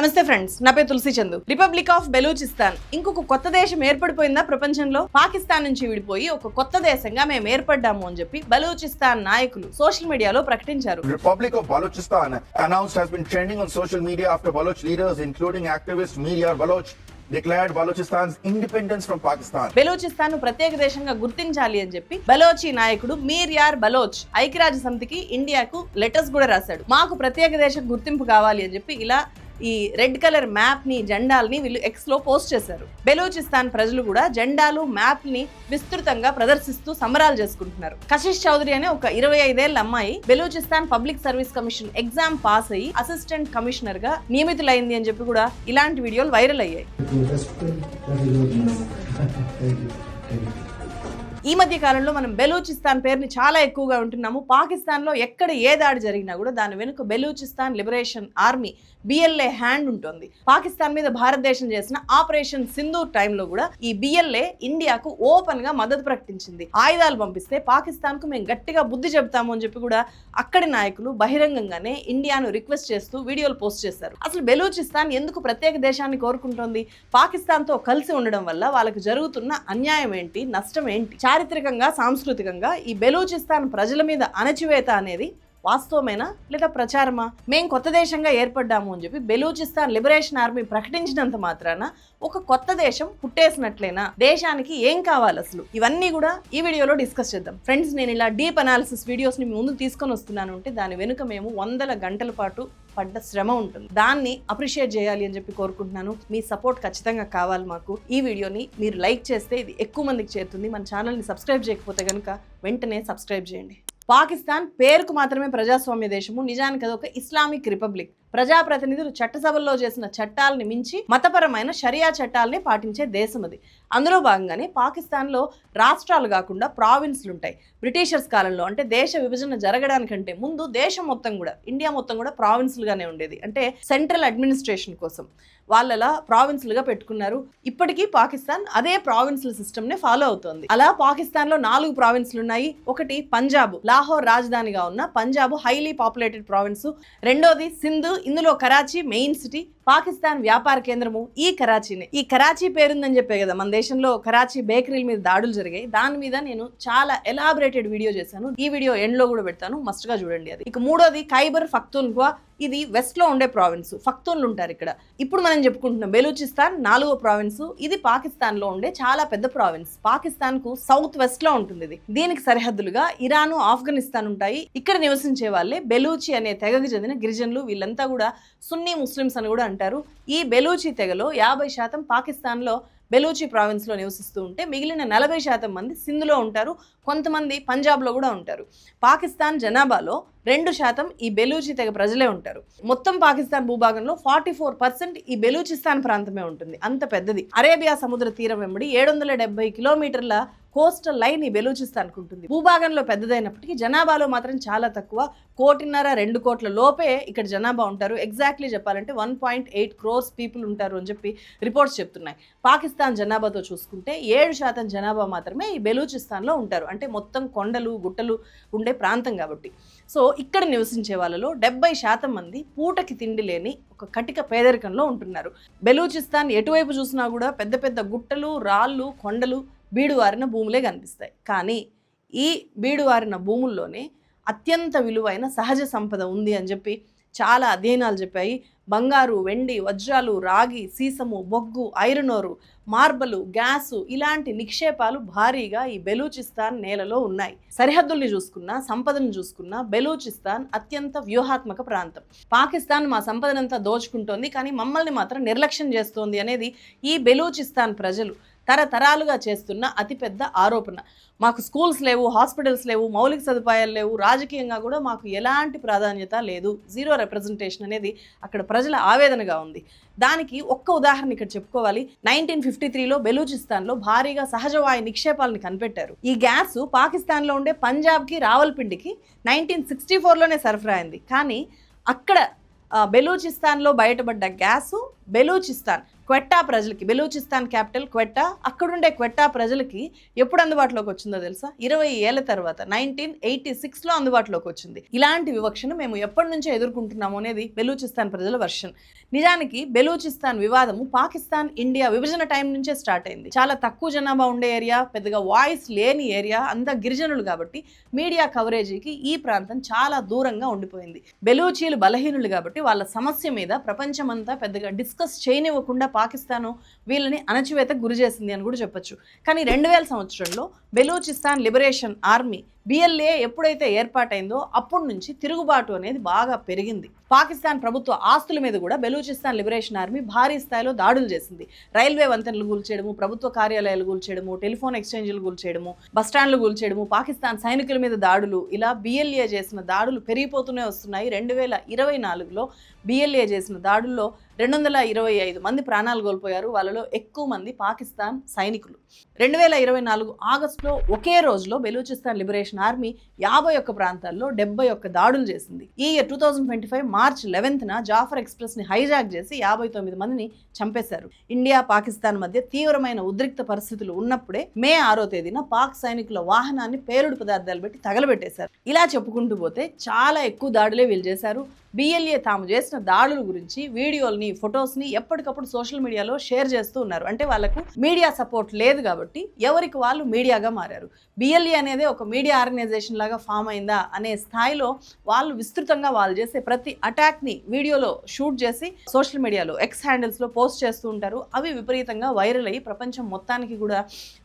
నమస్తే ఫ్రెండ్స్ నా పేరు తులసి చందు. రిపబ్లిక్ ఆఫ్ బెలూచిస్తాన్ ఇంకొక కొత్త దేశం ఏర్పడిపోయిందా ప్రపంచంలో? పాకిస్తాన్ నుంచి విడిపోయి ఒక కొత్త దేశంగా మేము ఏర్పడ్డాము అని చెప్పి బలూచిస్తాన్ నాయకులు సోషల్ మీడియాలో ప్రకటించారు. Republic of Balochistan announced has been trending on social media after Baloch leaders, including activist Mir Baloch, declared Balochistan's independence from Pakistan. Balochistan ప్రత్యేక దేశంగా గుర్తించాలి అని చెప్పి బలోచి నాయకుడు మీర్ యార్ బలోచ్ ఐక్యరాజ్య సమితికి ఇండియాకు లెటర్స్ కూడా రాశాడు. మాకు ప్రత్యేక దేశం గుర్తింపు కావాలి అని చెప్పి ఇలా ఈ రెడ్ కలర్ మ్యాప్ని జెండాల్ని వీళ్ళు ఎక్స్లో పోస్ట్ చేశారు. బెలూచిస్తాన్ ప్రజలు కూడా జెండాలు మ్యాప్ని విస్తృతంగా ప్రదర్శిస్తూ సంబరాలు చేసుకుంటున్నారు. కశిష్ చౌదరి అనే ఒక ఇరవై ఐదేళ్ళ అమ్మాయి Balochistan public service commission exam pass అయ్యి అసిస్టెంట్ కమిషనర్గా నియమితులైంది అని చెప్పి కూడా ఇలాంటి వీడియోలు వైరల్ అయ్యాయి. ఈ మధ్య కాలంలో మనం బెలూచిస్తాన్ పేరుని చాలా ఎక్కువగా ఉంటున్నాము. పాకిస్తాన్లో ఎక్కడ ఏ దాడి జరిగినా కూడా దాని వెనుక Balochistan liberation army BLA hand ఉంటుంది. పాకిస్తాన్ మీద భారతదేశం చేసిన ఆపరేషన్ సింధూర్ టైంలో కూడా ఈ బిఎల్ఏ ఇండియాకు ఓపెన్గా మద్దతు ప్రకటించింది. ఆయుధాలు పంపిస్తే పాకిస్తాన్కు మేము గట్టిగా బుద్ధి చెబుతాము అని చెప్పి కూడా అక్కడి నాయకులు బహిరంగంగానే ఇండియాను రిక్వెస్ట్ చేస్తూ వీడియోలు పోస్ట్ చేశారు. అసలు బెలూచిస్తాన్ ఎందుకు ప్రత్యేక దేశాన్ని కోరుకుంటోంది? పాకిస్తాన్తో కలిసి ఉండడం వల్ల వాళ్ళకి జరుగుతున్న అన్యాయం ఏంటి? నష్టం ఏంటి? చారిత్రకంగా సాంస్కృతికంగా ఈ బెలూచిస్తాన్ ప్రజల మీద అణచివేత అనేది వాస్తవమేనా? లేదా ప్రచారమా? మేము కొత్త దేశంగా ఏర్పడ్డాము అని చెప్పి బెలూచిస్తాన్ లిబరేషన్ ఆర్మీ ప్రకటించినంత మాత్రాన ఒక కొత్త దేశం పుట్టేసినట్లేనా? దేశానికి ఏం కావాలి అసలు? ఇవన్నీ కూడా ఈ వీడియోలో డిస్కస్ చేద్దాం. ఫ్రెండ్స్ నేను ఇలా డీప్ అనాలిసిస్ వీడియోస్ని మీ ముందు తీసుకొని వస్తున్నాను అంటే దాని వెనుక మేము వందల గంటల పాటు పడ్డ శ్రమ ఉంటుంది. దాన్ని అప్రిషియేట్ చేయాలి అని చెప్పి కోరుకుంటున్నాను. మీ సపోర్ట్ ఖచ్చితంగా కావాలి మాకు. ఈ వీడియోని మీరు లైక్ చేస్తే ఇది ఎక్కువ మందికి చేరుతుంది. మన ఛానల్ని సబ్స్క్రైబ్ చేయకపోతే కనుక వెంటనే సబ్స్క్రైబ్ చేయండి. పాకిస్తాన్ పేరుకు మాత్రమే ప్రజాస్వామ్య దేశము. నిజానికి అది ఒక ఇస్లామిక్ రిపబ్లిక్. ప్రజాప్రతినిధులు చట్టసభల్లో చేసిన చట్టాలని మించి మతపరమైన షరియా చట్టాలని పాటించే దేశం అది అందులో భాగంగానే పాకిస్తాన్లో రాష్ట్రాలు కాకుండా ప్రావిన్స్లు ఉంటాయి బ్రిటిషర్స్ కాలంలో అంటే దేశ విభజన జరగడానికంటే ముందు దేశం మొత్తం కూడా ఇండియా మొత్తం కూడా ప్రావిన్స్లుగానే ఉండేది. అంటే సెంట్రల్ అడ్మినిస్ట్రేషన్ కోసం వాళ్ళలా ప్రావిన్స్లుగా పెట్టుకున్నారు. ఇప్పటికీ పాకిస్తాన్ అదే ప్రావిన్స్ల సిస్టమ్నే ఫాలో అవుతోంది. అలా పాకిస్తాన్లో నాలుగు ప్రావిన్స్లు ఉన్నాయి ఒకటి పంజాబ్ లాహోర్ రాజధానిగా ఉన్న పంజాబ్ హైలీ పాపులేటెడ్ ప్రావిన్స్. రెండోది సింధు ఇందులో కరాచీ మెయిన్ సిటీ పాకిస్తాన్ వ్యాపార కేంద్రము ఈ కరాచీనే. ఈ కరాచీ పేరుందని చెప్పే కదా మన దేశంలో కరాచీ బేకరీల మీద దాడులు జరిగాయి. దాని మీద నేను చాలా ఎలాబరేటెడ్ వీడియో చేశాను. ఈ వీడియో ఎండ్లో కూడా పెడతాను. మస్ట్గా చూడండి అది. ఇక మూడోది ఖైబర్ ఫక్తూన్ఖ్వా ఇది వెస్ట్లో ఉండే ప్రావిన్స్ ఫక్తోన్లు ఉంటారు ఇక్కడ. ఇప్పుడు మనం చెప్పుకుంటున్నాం బెలూచిస్తాన్ నాలుగో ప్రావిన్స్ ఇది పాకిస్తాన్లో ఉండే చాలా పెద్ద ప్రావిన్స్ పాకిస్తాన్కు సౌత్ వెస్ట్లో ఉంటుంది ఇది. దీనికి సరిహద్దులుగా ఇరాను ఆఫ్ఘనిస్తాన్ ఉంటాయి. ఇక్కడ నివసించే వాళ్ళే బెలూచి అనే తెగకు చెందిన గిరిజనులు. వీళ్ళంతా కూడా సున్నీ ముస్లిమ్స్ అని కూడా అంటారు. ఈ బెలూచి తెగలో యాభై శాతం పాకిస్తాన్లో బెలూచి ప్రావిన్స్లో నివసిస్తూ ఉంటే మిగిలిన నలభై శాతం మంది సింధులో ఉంటారు కొంతమంది పంజాబ్లో కూడా ఉంటారు. పాకిస్తాన్ జనాభాలో రెండు శాతం ఈ బెలూచి తెగ ప్రజలే ఉంటారు. మొత్తం పాకిస్తాన్ భూభాగంలో ఫార్టీ ఫోర్ పర్సెంట్ ఈ బెలూచిస్తాన్ ప్రాంతమే ఉంటుంది. అంత పెద్దది. అరేబియా సముద్ర తీరం వెంబడి ఏడు వందల డెబ్బై కిలోమీటర్ల కోస్టల్ లైన్ ఈ బెలూచిస్తాన్కు ఉంటుంది భూభాగంలో పెద్దదైనప్పటికీ జనాభాలో మాత్రం చాలా తక్కువ. కోటిన్నర రెండు కోట్ల లోపే ఇక్కడ జనాభా ఉంటారు. ఎగ్జాక్ట్లీ చెప్పాలంటే one point eight crores people ఉంటారు అని చెప్పి రిపోర్ట్స్ చెప్తున్నాయి. పాకిస్తాన్ జనాభాతో చూసుకుంటే ఏడు శాతం జనాభా మాత్రమే ఈ బెలూచిస్తాన్లో ఉంటారు. అంటే మొత్తం కొండలు గుట్టలు ఉండే ప్రాంతం కాబట్టి. సో ఇక్కడ నివసించే వాళ్ళలో డెబ్బై శాతం మంది పూటకి తిండి లేని ఒక కటిక పేదరికంలో ఉంటున్నారు. బెలూచిస్తాన్ ఎటువైపు చూసినా కూడా పెద్ద పెద్ద గుట్టలు రాళ్ళు కొండలు బీడువారిన భూములే కనిపిస్తాయి. కానీ ఈ బీడువారిన భూముల్లోనే అత్యంత విలువైన సహజ సంపద ఉంది అని చెప్పి చాలా అధ్యయనాలు చెప్పాయి. బంగారు వెండి వజ్రాలు రాగి సీసము బొగ్గు ఐరనోరు మార్బలు గ్యాసు ఇలాంటి నిక్షేపాలు భారీగా ఈ బెలూచిస్తాన్ నేలలో ఉన్నాయి. సరిహద్దుల్ని చూసుకున్నా సంపదను చూసుకున్నా బెలూచిస్తాన్ అత్యంత వ్యూహాత్మక ప్రాంతం. పాకిస్తాన్ మా సంపదనంతా దోచుకుంటోంది కానీ మమ్మల్ని మాత్రం నిర్లక్ష్యం చేస్తోంది అనేది ఈ బెలూచిస్తాన్ ప్రజలు తరతరాలుగా చేస్తున్న అతిపెద్ద ఆరోపణ. మాకు స్కూల్స్ లేవు హాస్పిటల్స్ లేవు మౌలిక సదుపాయాలు లేవు రాజకీయంగా కూడా మాకు ఎలాంటి ప్రాధాన్యత లేదు. జీరో రిప్రజెంటేషన్ అనేది అక్కడ ప్రజల ఆవేదనగా ఉంది. దానికి ఒక్క ఉదాహరణ ఇక్కడ చెప్పుకోవాలి. నైన్టీన్ ఫిఫ్టీ త్రీలో బెలూచిస్తాన్లో భారీగా సహజ వాయు నిక్షేపాలను కనిపెట్టారు. ఈ గ్యాస్ పాకిస్తాన్లో ఉండే పంజాబ్కి రావల్పిండికి నైన్టీన్ సిక్స్టీ ఫోర్లోనే సరఫరా అయింది. కానీ అక్కడ బెలూచిస్తాన్లో బయటపడ్డ గ్యాసు బెలూచిస్తాన్ క్వెట్టా ప్రజలకి బెలూచిస్తాన్ క్యాపిటల్ క్వెట్టా అక్కడుండే క్వెట్టా ప్రజలకి ఎప్పుడు అందుబాటులోకి వచ్చిందో తెలుసా? ఇరవై ఏళ్ళ తర్వాత నైన్టీన్ ఎయిటీ సిక్స్లో అందుబాటులోకి వచ్చింది. ఇలాంటి వివక్షను మేము ఎప్పటి నుంచో ఎదుర్కొంటున్నాము అనేది బెలూచిస్తాన్ ప్రజల వర్షన్. నిజానికి బెలూచిస్తాన్ వివాదము పాకిస్తాన్ ఇండియా విభజన టైం నుంచే స్టార్ట్ అయింది. చాలా తక్కువ జనాభా ఉండే ఏరియా పెద్దగా వాయిస్ లేని ఏరియా అంతా గిరిజనులు కాబట్టి మీడియా కవరేజీకి ఈ ప్రాంతం చాలా దూరంగా ఉండిపోయింది. బెలూచీలు బలహీనులు కాబట్టి వాళ్ళ సమస్య మీద ప్రపంచమంతా పెద్దగా డిస్కస్ చేయనివ్వకుండా పాకిస్తాను వీళ్ళని అణచివేతకు గురి చేసింది అని కూడా చెప్పొచ్చు. కానీ రెండు వేల సంవత్సరంలో బెలూచిస్తాన్ లిబరేషన్ ఆర్మీ బిఎల్ఏ ఎప్పుడైతే ఏర్పాటైందో అప్పటి నుంచి తిరుగుబాటు అనేది బాగా పెరిగింది. పాకిస్తాన్ ప్రభుత్వ ఆస్తుల మీద కూడా బెలూచిస్తాన్ లిబరేషన్ ఆర్మీ భారీ స్థాయిలో దాడులు చేసింది. రైల్వే వంతెనలు కూల్చేయడము ప్రభుత్వ కార్యాలయాలు కూల్చేయడము టెలిఫోన్ ఎక్స్చేంజ్లు కూల్చేయడము బస్టాండ్లు కూల్చేయడము పాకిస్తాన్ సైనికుల మీద దాడులు ఇలా బిఎల్ఏ చేసిన దాడులు పెరిగిపోతూనే వస్తున్నాయి. రెండు వేల ఇరవై నాలుగులో బిఎల్ఏ చేసిన దాడుల్లో రెండు వందల ఇరవై ఐదు మంది ప్రాణాలు కోల్పోయారు. వాళ్ళలో ఎక్కువ మంది పాకిస్తాన్ సైనికులు. రెండు వేల ఇరవై నాలుగు ఆగస్టులో ఒకే రోజులో బెలూచిస్తాన్ లిబరేషన్ ఆర్మీ యాభై ఒక్క ప్రాంతాల్లో డెబ్బై ఒక్క దాడులు చేసింది. ఈ year two thousand twenty five March లెవెన్త్న Jaffar ఎక్స్ప్రెస్ని హైజాక్ చేసి యాభై తొమ్మిది మందిని చంపేశారు. ఇండియా పాకిస్తాన్ మధ్య తీవ్రమైన ఉద్రిక్త పరిస్థితులు ఉన్నప్పుడే మే ఆరో తేదీన పాక్ సైనికుల వాహనాన్ని పేలుడు పదార్థాలు పెట్టి తగలబెట్టేశారు. ఇలా చెప్పుకుంటూ పోతే చాలా ఎక్కువ దాడులే వీళ్ళు చేశారు. బిఎల్ఏ తాము చేసిన దాడుల గురించి వీడియోల్ని ఫొటోస్ని ఎప్పటికప్పుడు సోషల్ మీడియాలో షేర్ చేస్తూ ఉన్నారు. అంటే వాళ్ళకు మీడియా సపోర్ట్ లేదు కాబట్టి ఎవరికి వాళ్ళు మీడియాగా మారారు. బిఎల్ఏ అనేది ఒక మీడియా ఆర్గనైజేషన్ లాగా ఫామ్ అయిందా అనే స్థాయిలో వాళ్ళు విస్తృతంగా వాళ్ళు చేసే ప్రతి అటాక్ని వీడియోలో షూట్ చేసి సోషల్ మీడియాలో ఎక్స్ హ్యాండిల్స్లో పోస్ట్ చేస్తూ ఉంటారు. అవి విపరీతంగా వైరల్ అయ్యి ప్రపంచం మొత్తానికి కూడా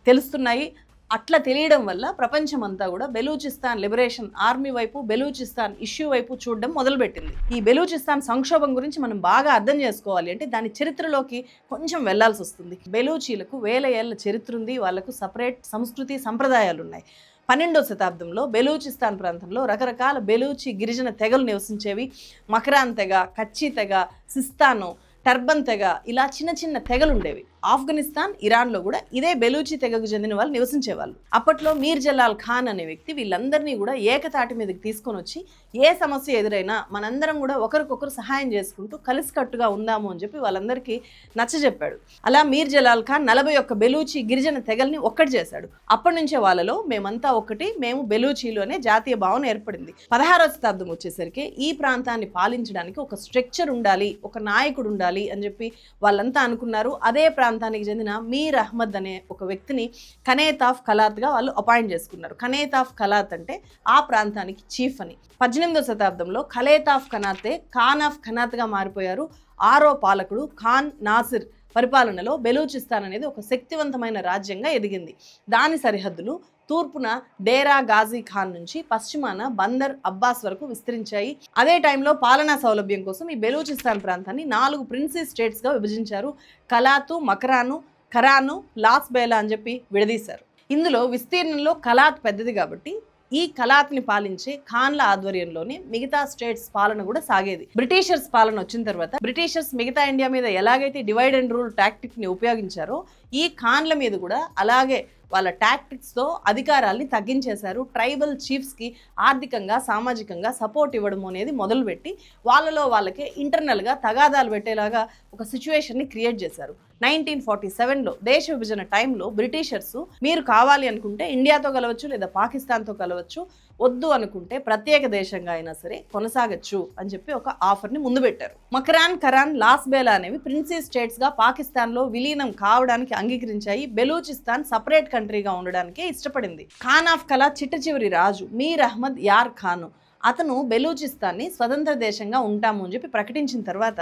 తెలుస్తున్నాయి. అట్లా తెలియడం వల్ల ప్రపంచం అంతా కూడా బెలూచిస్తాన్ లిబరేషన్ ఆర్మీ వైపు బెలూచిస్తాన్ ఇష్యూ వైపు చూడడం మొదలుపెట్టింది. ఈ బెలూచిస్తాన్ సంక్షోభం గురించి మనం బాగా అర్థం చేసుకోవాలి అంటే దాని చరిత్రలోకి కొంచెం వెళ్ళాల్సి వస్తుంది. బెలూచీలకు వేల ఏళ్ళ చరిత్ర ఉంది వాళ్ళకు సపరేట్ సంస్కృతి సంప్రదాయాలు ఉన్నాయి పన్నెండో శతాబ్దంలో బెలూచిస్తాన్ ప్రాంతంలో రకరకాల బెలూచి గిరిజన తెగలు నివసించేవి. మకరాన్ తెగ కచ్చి తెగ సిస్తాను టర్బన్ తెగ ఇలా చిన్న చిన్న తెగలు ఉండేవి ఆఫ్ఘనిస్తాన్ ఇరాన్లో కూడా ఇదే బెలూచి తెగకు చెందిన వాళ్ళు నివసించేవాళ్ళు. అప్పట్లో మీర్ జలాల్ ఖాన్ అనే వ్యక్తి వీళ్ళందరినీ కూడా ఏకతాటి మీదకి తీసుకొని వచ్చి ఏ సమస్య ఎదురైనా మనందరం కూడా ఒకరికొకరు సహాయం చేసుకుంటూ కలిసికట్టుగా ఉందాము అని చెప్పి వాళ్ళందరికీ నచ్చజెప్పాడు. అలా మీర్ జలాల్ ఖాన్ నలభై ఒక్క బెలూచి గిరిజన తెగల్ని ఒక్కటి చేశాడు. అప్పటి నుంచే వాళ్ళలో మేమంతా ఒకటి మేము బెలూచీలు అనే జాతీయ భావన ఏర్పడింది. పదహారవ శతాబ్దం వచ్చేసరికి ఈ ప్రాంతాన్ని పాలించడానికి ఒక స్ట్రక్చర్ ఉండాలి ఒక నాయకుడు ఉండాలి అని చెప్పి వాళ్ళంతా అనుకున్నారు. అదే ప్రాంతానికి చెందిన మీర్ అహ్మద్ అనే ఒక వ్యక్తిని కనేత్ ఆఫ్ కలాత్గా వాళ్ళు అపాయింట్ చేసుకున్నారు. కనేత్ ఆఫ్ కలాత్ అంటే ఆ ప్రాంతానికి చీఫ్ అని. పద్దెనిమిది శతాబ్దంలో Kalat of khanate Khan of ఖనాత్గా మారిపోయారు. ఆరో పాలకుడు ఖాన్ నాసిర్ పరిపాలనలో బెలూచిస్తాన్ అనేది ఒక శక్తివంతమైన రాజ్యంగా ఎదిగింది. దాని సరిహద్దులు తూర్పున డేరా గాజీ ఖాన్ నుంచి పశ్చిమాన బందర్ అబ్బాస్ వరకు విస్తరించాయి. అదే టైంలో పాలనా సౌలభ్యం కోసం ఈ బెలూచిస్తాన్ ప్రాంతాన్ని నాలుగు ప్రిన్సీ స్టేట్స్గా విభజించారు. కలాతు మకరాను ఖరాను లాస్ బేలా అని చెప్పి విడదీశారు. ఇందులో విస్తీర్ణంలో కలాత్ పెద్దది కాబట్టి ఈ కలాత్ని పాలించే ఖాన్ల ఆధ్వర్యంలోనే మిగతా స్టేట్స్ పాలన కూడా సాగేది. బ్రిటిషర్స్ పాలన వచ్చిన తర్వాత బ్రిటిషర్స్ మిగతా ఇండియా మీద ఎలాగైతే డివైడ్ అండ్ రూల్ టాక్టిక్ని ఉపయోగించారో ఈ ఖాన్ల మీద కూడా అలాగే వాళ్ళ టాక్టిక్స్తో అధికారాల్ని తగ్గించేశారు. ట్రైబల్ చీఫ్స్కి ఆర్థికంగా సామాజికంగా సపోర్ట్ ఇవ్వడం అనేది మొదలుపెట్టి వాళ్ళలో వాళ్ళకే ఇంటర్నల్గా తగాదాలు పెట్టేలాగా ఒక సిచ్యువేషన్ని క్రియేట్ చేశారు. నైన్టీన్ ఫార్టీ సెవెన్లో దేశ విభజన టైంలో బ్రిటిషర్స్ మీరు కావాలి అనుకుంటే ఇండియాతో కలవచ్చు లేదా పాకిస్తాన్తో కలవచ్చు వద్దు అనుకుంటే ప్రత్యేక దేశంగా అయినా సరే కొనసాగచ్చు అని చెప్పి ఒక ఆఫర్ని ముందు పెట్టారు. మకరాన్ కరాన్ లాస్ బేలా అనేవి ప్రిన్సీ స్టేట్స్గా పాకిస్తాన్లో విలీనం కావడానికి అంగీకరించాయి. బెలూచిస్తాన్ సపరేట్ కంట్రీగా ఉండడానికే ఇష్టపడింది. ఖాన్ ఆఫ్ కలా చిట్ట చివరి రాజు మీర్ అహ్మద్ యార్ ఖాను అతను బెలూచిస్తాన్ని స్వతంత్ర దేశంగా ఉంటాము అని చెప్పి ప్రకటించిన తర్వాత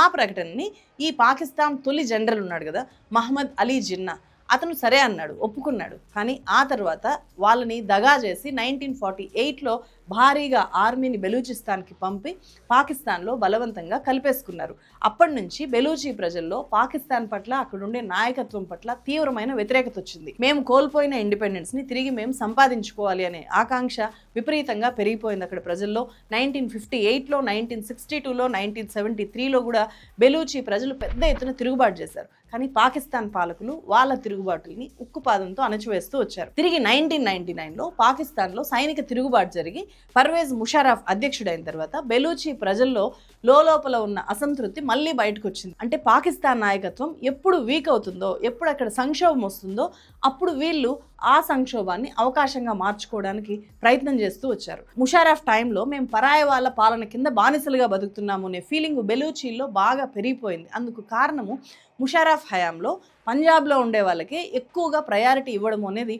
ఆ ప్రకటనని ఈ పాకిస్తాన్ తొలి జనరల్ ఉన్నాడు కదా మహమ్మద్ అలీ జిన్నా. అతను సరే అన్నాడు ఒప్పుకున్నాడు. కానీ ఆ తర్వాత వాళ్ళని దగా చేసి నైన్టీన్ ఫార్టీ ఎయిట్లో భారీగా ఆర్మీని బెలూచిస్తాన్కి పంపి పాకిస్తాన్లో బలవంతంగా కలిపేసుకున్నారు. అప్పటి నుంచి బెలూచి ప్రజల్లో పాకిస్తాన్ పట్ల అక్కడుండే నాయకత్వం పట్ల తీవ్రమైన వ్యతిరేకత వచ్చింది. మేము కోల్పోయిన ఇండిపెండెన్స్ని తిరిగి మేము సంపాదించుకోవాలి అనే ఆకాంక్ష విపరీతంగా పెరిగిపోయింది అక్కడ ప్రజల్లో. నైన్టీన్ ఫిఫ్టీ ఎయిట్లో నైన్టీన్ సిక్స్టీ టూలో నైన్టీన్ సెవెంటీ త్రీలో కూడా బెలూచి ప్రజలు పెద్ద ఎత్తున తిరుగుబాటు చేశారు. కానీ పాకిస్తాన్ పాలకులు వాళ్ళ తిరుగుబాటుని ఉక్కుపాదంతో అణచివేస్తూ వచ్చారు. తిరిగి నైన్టీన్ నైన్టీ నైన్లో పాకిస్తాన్లో సైనిక తిరుగుబాటు జరిగి పర్వేజ్ ముషారఫ్ అధ్యక్షుడైన తర్వాత బెలూచి ప్రజల్లో లోపల ఉన్న అసంతృప్తి మళ్ళీ బయటకు వచ్చింది. అంటే పాకిస్తాన్ నాయకత్వం ఎప్పుడు వీక్ అవుతుందో ఎప్పుడు అక్కడ సంక్షోభం వస్తుందో అప్పుడు వీళ్ళు ఆ సంక్షోభాన్ని అవకాశంగా మార్చుకోవడానికి ప్రయత్నం చేస్తూ వచ్చారు. ముషారఫ్ టైంలో మేము పరాయ వాళ్ళ పాలన కింద బానిసలుగా బతుకుతున్నాము అనే ఫీలింగ్ బెలూచీల్లో బాగా పెరిగిపోయింది. అందుకు కారణము ముషారఫ్ హయాంలో పంజాబ్లో ఉండే వాళ్ళకి ఎక్కువగా ప్రయారిటీ ఇవ్వడం అనేది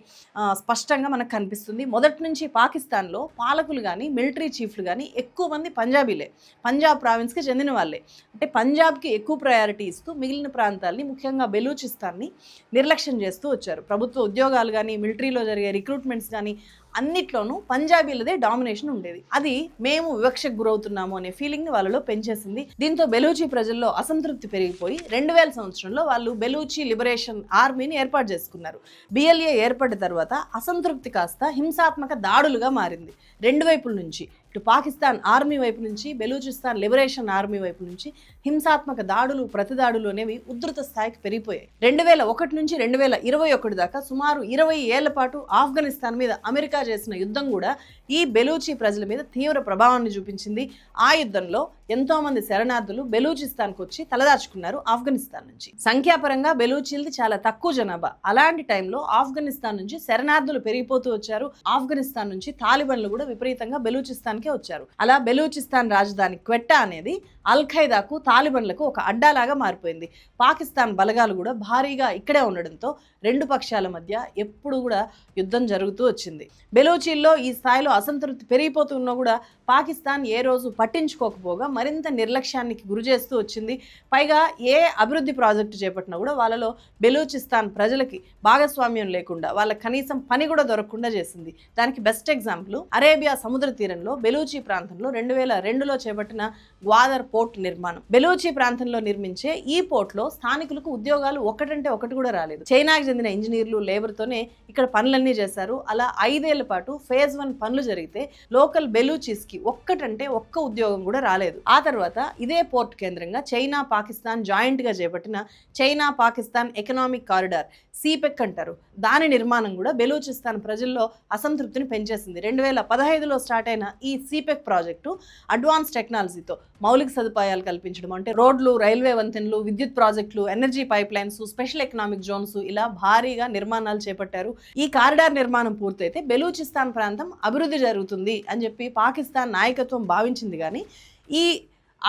స్పష్టంగా మనకు కనిపిస్తుంది. మొదటి నుంచి పాకిస్తాన్లో పాలకులు కానీ మిలిటరీ చీఫ్లు కానీ ఎక్కువ మంది పంజాబీలే. పంజాబ్ ప్రావిన్స్కి చెందిన వాళ్ళే. అంటే పంజాబ్కి ఎక్కువ ప్రయారిటీ ఇస్తూ మిగిలిన ప్రాంతాల్ని ముఖ్యంగా బెలూచిస్తాన్ని నిర్లక్ష్యం చేస్తూ వచ్చారు. ప్రభుత్వ ఉద్యోగాలు కానీ మిలిటరీలో జరిగే రిక్రూట్మెంట్స్ కానీ అన్నిట్లోనూ పంజాబీలదే డామినేషన్ ఉండేది. అది మేము వివక్షకు గురవుతున్నాము అనే ఫీలింగ్ వాళ్ళలో పెంచేసింది. దీంతో బెలూచి ప్రజల్లో అసంతృప్తి పెరిగిపోయి రెండు వేల సంవత్సరంలో వాళ్ళు బెలూచి లిబరేషన్ ఆర్మీని ఏర్పాటు చేసుకున్నారు. బిఎల్ఏ ఏర్పడిన తర్వాత అసంతృప్తి కాస్త హింసాత్మక దాడులుగా మారింది. రెండు వైపుల నుంచి ఇటు పాకిస్తాన్ ఆర్మీ వైపు నుంచి బెలూచిస్తాన్ లిబరేషన్ ఆర్మీ వైపు నుంచి హింసాత్మక దాడులు ప్రతిదాడులు అనేవి ఉధృత స్థాయికి పెరిగిపోయాయి. రెండు వేల ఒకటి నుంచి రెండు వేల ఇరవై ఒకటి దాకా సుమారు ఇరవై ఏళ్ళ పాటు ఆఫ్ఘనిస్తాన్ మీద అమెరికా చేసిన యుద్ధం కూడా ఈ బెలూచి ప్రజల మీద తీవ్ర ప్రభావాన్ని చూపించింది. ఆ యుద్ధంలో ఎంతో మంది శరణార్థులు బెలూచిస్తాన్కి వచ్చి తలదాచుకున్నారు ఆఫ్ఘనిస్తాన్ నుంచి. సంఖ్యాపరంగా బెలూచీలది చాలా తక్కువ జనాభా. అలాంటి టైంలో ఆఫ్ఘనిస్తాన్ నుంచి శరణార్థులు పెరిగిపోతూ వచ్చారు. ఆఫ్ఘనిస్తాన్ నుంచి తాలిబన్లు కూడా విపరీతంగా బెలూచిస్తాన్కి వచ్చారు. అలా బెలూచిస్తాన్ రాజధాని క్వెట్టా అనేది అల్ ఖైదాకు తాలిబన్లకు ఒక అడ్డాలాగా మారిపోయింది. పాకిస్తాన్ బలగాలు కూడా భారీగా ఇక్కడే ఉండడంతో రెండు పక్షాల మధ్య ఎప్పుడు కూడా యుద్ధం జరుగుతూ వచ్చింది. బెలోచీల్లో ఈ స్థాయిలో అసంతృప్తి పెరిగిపోతున్నా కూడా పాకిస్తాన్ ఏ రోజు పట్టించుకోకపోగా మరింత నిర్లక్ష్యానికి గురి చేస్తూ వచ్చింది. పైగా ఏ అభివృద్ధి ప్రాజెక్టు చేపట్టినా కూడా వాళ్ళలో బెలూచిస్తాన్ ప్రజలకి భాగస్వామ్యం లేకుండా వాళ్ళకి కనీసం పని కూడా దొరకకుండా చేసింది. దానికి బెస్ట్ ఎగ్జాంపుల్ అరేబియా సముద్ర తీరంలో బెలూచి ప్రాంతంలో రెండు వేల రెండులో చేపట్టిన గ్వాదర్ పోర్ట్ నిర్మాణం. బెలూచి ప్రాంతంలో నిర్మించే ఈ పోర్ట్లో స్థానికులకు ఉద్యోగాలు ఒకటంటే ఒకటి కూడా రాలేదు. చైనాకి చెందిన ఇంజనీర్లు లేబర్తోనే ఇక్కడ పనులన్నీ చేశారు. అలా ఐదేళ్ళ పాటు ఫేజ్ వన్ పనులు జరిగితే లోకల్ బెలూచీస్కి ఒక్కటంటే ఒక్క ఉద్యోగం కూడా రాలేదు. ఆ తర్వాత ఇదే పోర్ట్ కేంద్రంగా చైనా పాకిస్తాన్ జాయింట్గా చేపట్టిన China Pakistan economic corridor CPEC అంటారు. దాని నిర్మాణం కూడా బెలూచిస్తాన్ ప్రజల్లో అసంతృప్తిని పెంచేసింది. రెండు వేల పదహైదులో స్టార్ట్ అయిన ఈ సిపెక్ ప్రాజెక్టు అడ్వాన్స్ టెక్నాలజీతో మౌలిక సదుపాయాలు కల్పించడం. అంటే రోడ్లు రైల్వే వంతెనలు విద్యుత్ ప్రాజెక్టులు energy pipelines special economic zones ఇలా భారీగా నిర్మాణాలు చేపట్టారు. ఈ కారిడార్ నిర్మాణం పూర్తయితే బెలూచిస్తాన్ ప్రాంతం అభివృద్ధి జరుగుతుంది అని చెప్పి పాకిస్తాన్ నాయకత్వం భావించింది. కానీ ఈ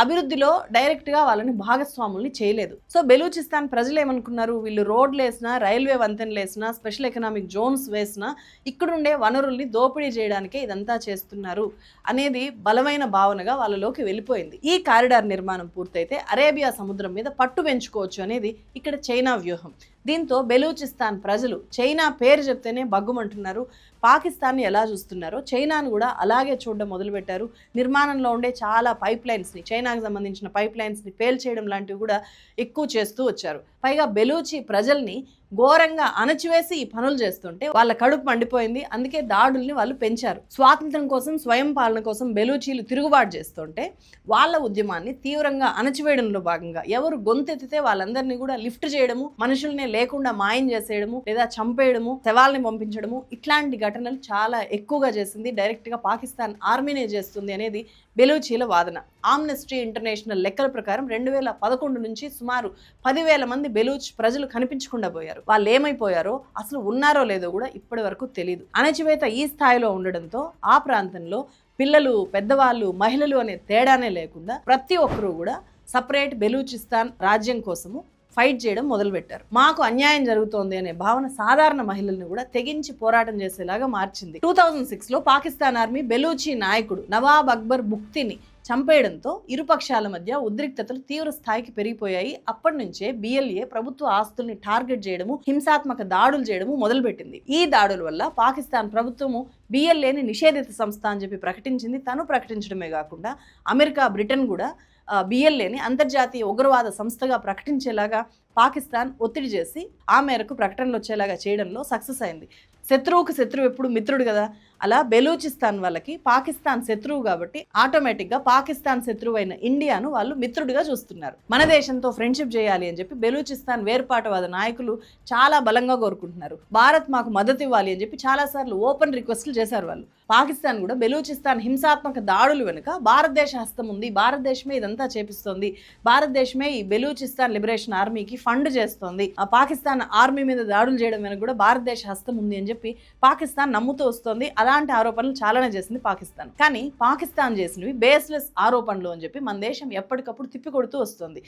అభివృద్ధిలో డైరెక్ట్గా వాళ్ళని భాగస్వాముల్ని చేయలేదు. సో బెలూచిస్తాన్ ప్రజలు ఏమనుకున్నారు? వీళ్ళు రోడ్లు వేసినా రైల్వే వంతెనలు వేసినా స్పెషల్ ఎకనామిక్ జోన్స్ వేసినా ఇక్కడుండే వనరుల్ని దోపిడీ చేయడానికే ఇదంతా చేస్తున్నారు అనేది బలమైన భావనగా వాళ్ళలోకి వెళ్ళిపోయింది. ఈ కారిడార్ నిర్మాణం పూర్తయితే అరేబియా సముద్రం మీద పట్టు పెంచుకోవచ్చు అనేది ఇక్కడ చైనా వ్యూహం. దీంతో బెలూచిస్తాన్ ప్రజలు చైనా పేరు చెప్తేనే బగ్గుమంటున్నారు పాకిస్తాన్ని ఎలా చూస్తున్నారో చైనాను కూడా అలాగే చూడడం మొదలుపెట్టారు. నిర్మాణంలో ఉండే చాలా పైప్ లైన్స్ని చైనాకు సంబంధించిన పైప్ లైన్స్ని పేల్చేయడం లాంటివి కూడా ఎక్కువ చేస్తూ వచ్చారు. పైగా బెలూచి ప్రజల్ని ఘోరంగా అణచివేసి ఈ పనులు చేస్తుంటే వాళ్ళ కడుపు మండిపోయింది. అందుకే దాడుల్ని వాళ్ళు పెంచారు. స్వాతంత్రం కోసం స్వయం పాలన కోసం బెలూచీలు తిరుగుబాటు చేస్తుంటే వాళ్ళ ఉద్యమాన్ని తీవ్రంగా అణచివేయడంలో భాగంగా ఎవరు గొంతెత్తితే వాళ్ళందరినీ కూడా లిఫ్ట్ చేయడము మనుషుల్ని లేకుండా మాయం చేసేయడము లేదా చంపేయడము శవాల్ని పంపించడము ఇట్లాంటి ఘటనలు చాలా ఎక్కువగా చేసింది. డైరెక్ట్గా పాకిస్తాన్ ఆర్మీనే చేస్తుంది అనేది బెలూచీల వాదన. ఆమ్నెస్టీ ఇంటర్నేషనల్ లెక్కల ప్రకారం రెండు వేల పదకొండు నుంచి సుమారు పదివేల మంది బెలూచ్ ప్రజలు కనిపించకుండా పోయారు. వాళ్ళు ఏమైపోయారో అసలు ఉన్నారో లేదో కూడా ఇప్పటి వరకు తెలియదు అణచివేత ఈ స్థాయిలో ఉండడంతో ఆ ప్రాంతంలో పిల్లలు పెద్దవాళ్ళు మహిళలు అనే తేడానే లేకుండా ప్రతి ఒక్కరూ కూడా సపరేట్ బెలూచిస్తాన్ రాజ్యం కోసము ఫైట్ చేయడం మొదలుపెట్టారు. మాకు అన్యాయం జరుగుతోంది అనే భావన సాధారణ మహిళల్ని కూడా తెగించి పోరాటం చేసేలాగా మార్చింది. టూ థౌజండ్ సిక్స్లో పాకిస్తాన్ ఆర్మీ బెలూచి నాయకుడు నవాబ్ అక్బర్ బుక్తిని చంపేయడంతో ఇరుపక్షాల మధ్య ఉద్రిక్తతలు తీవ్ర స్థాయికి పెరిగిపోయాయి. అప్పటి నుంచే బిఎల్ఏ ప్రభుత్వ ఆస్తుల్ని టార్గెట్ చేయడము హింసాత్మక దాడులు చేయడము మొదలుపెట్టింది. ఈ దాడుల వల్ల పాకిస్తాన్ ప్రభుత్వము బిఎల్ఏని నిషేధిత సంస్థ అని చెప్పి ప్రకటించింది. తను ప్రకటించడమే కాకుండా అమెరికా బ్రిటన్ కూడా బిఎల్ఏని అంతర్జాతీయ ఉగ్రవాద సంస్థగా ప్రకటించేలాగా పాకిస్తాన్ ఒత్తిడి చేసి ఆ మేరకు ప్రకటనలు వచ్చేలాగా చేయడంలో సక్సెస్ అయింది. శత్రువుకు శత్రువు ఎప్పుడు మిత్రుడు కదా? అలా బెలూచిస్తాన్ వాళ్ళకి పాకిస్తాన్ శత్రువు కాబట్టి ఆటోమేటిక్గా పాకిస్తాన్ శత్రువు అయిన ఇండియాను వాళ్ళు మిత్రుడిగా చూస్తున్నారు. మన దేశంతో ఫ్రెండ్షిప్ చేయాలి అని చెప్పి బెలూచిస్తాన్ వేర్పాటువాద నాయకులు చాలా బలంగా కోరుకుంటున్నారు. భారత్ మాకు మద్దతు ఇవ్వాలి అని చెప్పి చాలాసార్లు ఓపెన్ రిక్వెస్ట్లు చేశారు వాళ్ళు. పాకిస్తాన్ కూడా బెలూచిస్తాన్ హింసాత్మక దాడులు వెనుక భారతదేశ హస్తం ఉంది భారతదేశమే ఇదంతా చేపిస్తోంది భారతదేశమే ఈ బెలూచిస్తాన్ లిబరేషన్ ఆర్మీకి ఫండ్ చేస్తోంది. ఆ పాకిస్తాన్ ఆర్మీ మీద దాడులు చేయడం వెనక కూడా భారతదేశ హస్తం ఉంది అని చెప్పి పాకిస్తాన్ నమ్ముతూ వస్తోంది. అలాంటి ఆరోపణలు చాలానే చేసింది పాకిస్తాన్. కానీ పాకిస్తాన్ చేసినవి బేస్లెస్ ఆరోపణలు అని చెప్పి మన దేశం ఎప్పటికప్పుడు తిప్పికొడుతూ వస్తుంది.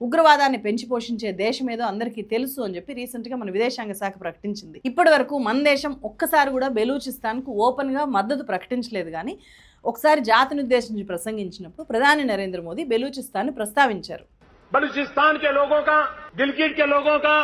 ఉగ్రవాదాన్ని పెంచి పోషించే దేశం ఏదో అందరికీ తెలుసు అని చెప్పి రీసెంట్గా మన విదేశాంగ శాఖ ప్రకటించింది. ఇప్పటి వరకు మన దేశం ఒక్కసారి కూడా బెలూచిస్తాన్కు ఓపెన్గా మద్దతు ప్రకటించలేదు కానీ ఒకసారి జాతిని ఉద్దేశించి ప్రసంగించినప్పుడు ప్రధాని నరేంద్ర మోదీ బెలూచిస్తాన్ ప్రస్తావించారు. बलूचिस्तान के लोगों का गिलगिट के लोगों का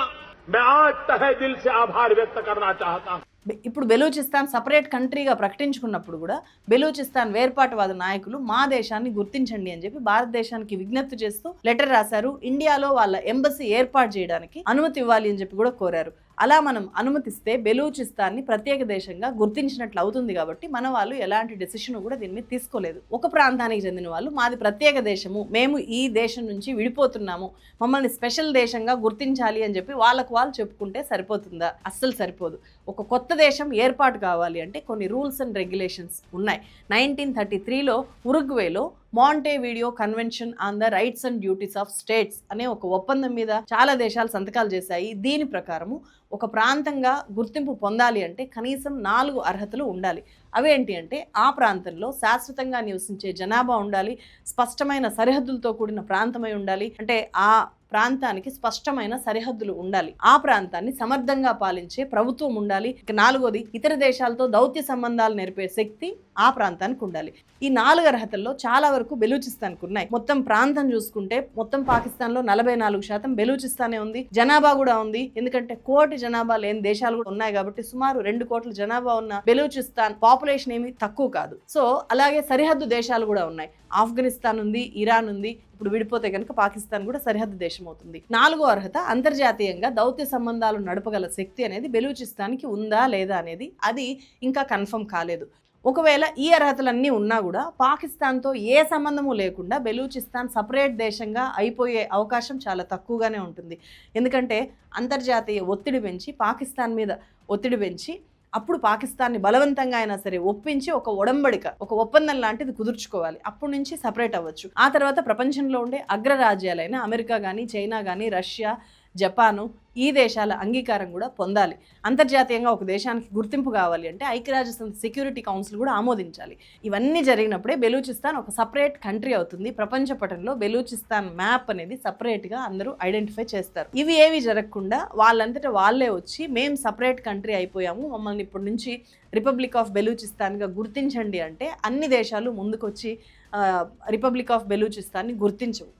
मैं आज तहे दिल से आभार व्यक्त करना चाहता हूं బె- ఇప్పుడు బెలూచిస్తాన్ సపరేట్ కంట్రీగా ప్రకటించుకున్నప్పుడు కూడా బెలూచిస్తాన్ వేర్పాటువాద నాయకులు మా దేశాన్ని గుర్తించండి అని చెప్పి భారతదేశానికి విజ్ఞప్తి చేస్తూ లెటర్ రాశారు ఇండియాలో వాళ్ళ ఎంబసీ ఏర్పాటు చేయడానికి అనుమతి ఇవ్వాలి అని చెప్పి కూడా కోరారు అలా మనం అనుమతిస్తే బెలూచిస్తాన్ని ప్రత్యేక దేశంగా గుర్తించినట్లు అవుతుంది కాబట్టి మన వాళ్ళు ఎలాంటి డెసిషన్ కూడా దీని మీద తీసుకోలేదు. ఒక ప్రాంతానికి చెందిన వాళ్ళు మాది ప్రత్యేక దేశము మేము ఈ దేశం నుంచి విడిపోతున్నాము మమ్మల్ని స్పెషల్ దేశంగా గుర్తించాలి అని చెప్పి వాళ్ళకు వాళ్ళు చెప్పుకుంటే సరిపోతుందా? అస్సలు సరిపోదు. ఒక కొత్త దేశం ఏర్పాటు కావాలి అంటే కొన్ని రూల్స్ అండ్ రెగ్యులేషన్స్ ఉన్నాయి. నైన్టీన్ థర్టీ త్రీలో ఉరుగ్వేలో Montevideo convention on the rights and duties of states అనే ఒక ఒప్పందం మీద చాలా దేశాలు సంతకాలు చేశాయి. దీని ప్రకారము ఒక ప్రాంతంగా గుర్తింపు పొందాలి అంటే కనీసం నాలుగు అర్హతలు ఉండాలి. అవేంటి అంటే ఆ ప్రాంతంలో శాశ్వతంగా నివసించే జనాభా ఉండాలి స్పష్టమైన సరిహద్దులతో కూడిన ప్రాంతమై ఉండాలి. అంటే ఆ ప్రాంతానికి స్పష్టమైన సరిహద్దులు ఉండాలి. ఆ ప్రాంతాన్ని సమర్థంగా పాలించే ప్రభుత్వం ఉండాలి. ఇక నాలుగోది ఇతర దేశాలతో దౌత్య సంబంధాలు నేర్పే శక్తి ఆ ప్రాంతానికి ఉండాలి. ఈ నాలుగు అర్హతల్లో చాలా వరకు బెలూచిస్తాన్కి ఉన్నాయి. మొత్తం ప్రాంతం చూసుకుంటే మొత్తం పాకిస్తాన్లో నలభై నాలుగు శాతం బెలూచిస్తానే ఉంది. జనాభా కూడా ఉంది. ఎందుకంటే కోటి జనాభా లేని దేశాలు కూడా ఉన్నాయి కాబట్టి సుమారు రెండు కోట్ల జనాభా ఉన్న బెలూచిస్తాన్ పాపులేషన్ ఏమి తక్కువ కాదు. సో అలాగే సరిహద్దు దేశాలు కూడా ఉన్నాయి. ఆఫ్ఘనిస్తాన్ ఉంది ఇరాన్ ఉంది ఇప్పుడు విడిపోతే కనుక పాకిస్తాన్ కూడా సరిహద్దు దేశం అవుతుంది. నాలుగో అర్హత అంతర్జాతీయంగా దౌత్య సంబంధాలు నడపగల శక్తి అనేది బెలూచిస్తాన్కి ఉందా లేదా అనేది అది ఇంకా కన్ఫర్మ్ కాలేదు. ఒకవేళ ఈ అర్హతలన్నీ ఉన్నా కూడా పాకిస్తాన్తో ఏ సంబంధము లేకుండా బెలూచిస్తాన్ సపరేట్ దేశంగా అయిపోయే అవకాశం చాలా తక్కువగానే ఉంటుంది. ఎందుకంటే అంతర్జాతీయ ఒత్తిడి పెంచి పాకిస్తాన్ మీద ఒత్తిడి పెంచి అప్పుడు పాకిస్తాన్ని బలవంతంగా అయినా సరే ఒప్పించి ఒక ఒడంబడిక ఒక ఒప్పందం లాంటిది కుదుర్చుకోవాలి. అప్పటి నుంచి సపరేట్ అవ్వచ్చు. ఆ తర్వాత ప్రపంచంలో ఉండే అగ్రరాజ్యాలైన అమెరికా కానీ చైనా కానీ రష్యా జపాను ఈ దేశాల అంగీకారం కూడా పొందాలి. అంతర్జాతీయంగా ఒక దేశానికి గుర్తింపు కావాలి అంటే ఐక్యరాజ్యసమితి సెక్యూరిటీ కౌన్సిల్ కూడా ఆమోదించాలి. ఇవన్నీ జరిగినప్పుడే బెలూచిస్తాన్ ఒక సపరేట్ కంట్రీ అవుతుంది. ప్రపంచ పటంలో బెలూచిస్తాన్ మ్యాప్ అనేది సపరేట్గా అందరూ ఐడెంటిఫై చేస్తారు. ఇవి ఏవి జరగకుండా వాళ్ళంతటా వాళ్ళే వచ్చి మేము సపరేట్ కంట్రీ అయిపోయాము. మమ్మల్ని ఇప్పటి నుంచి రిపబ్లిక్ ఆఫ్ బెలూచిస్తాన్గా గుర్తించండి అంటే అన్ని దేశాలు ముందుకొచ్చి రిపబ్లిక్ ఆఫ్ బెలూచిస్తాన్ని గుర్తించవు.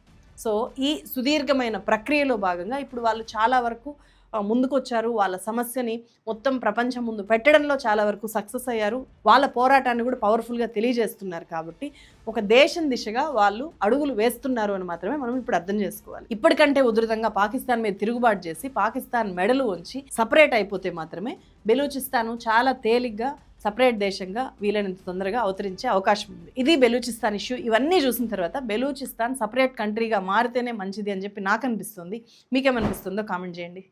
సో ఈ సుదీర్ఘమైన ప్రక్రియలో భాగంగా ఇప్పుడు వాళ్ళు చాలా వరకు ముందుకొచ్చారు. వాళ్ళ సమస్యని మొత్తం ప్రపంచం ముందు పెట్టడంలో చాలా వరకు సక్సెస్ అయ్యారు. వాళ్ళ పోరాటాన్ని కూడా పవర్ఫుల్గా తెలియజేస్తున్నారు కాబట్టి ఒక దేశం దిశగా వాళ్ళు అడుగులు వేస్తున్నారు అని మాత్రమే మనం ఇప్పుడు అర్థం చేసుకోవాలి. ఇప్పటికంటే ఉధృతంగా పాకిస్తాన్ మీద తిరుగుబాటు చేసి పాకిస్తాన్ మెడలు ఉంచి సపరేట్ అయిపోతే మాత్రమే బెలూచిస్తాను చాలా తేలిగ్గా సపరేట్ దేశంగా వీలైనంత తొందరగా అవతరించే అవకాశం ఉంది. ఇది బెలూచిస్తాన్ ఇష్యూ. ఇవన్నీ చూసిన తర్వాత బెలూచిస్తాన్ సపరేట్ కంట్రీగా మారితేనే మంచిది అని చెప్పి నాకు అనిపిస్తుంది మీకేమనిపిస్తుందో కామెంట్ చేయండి.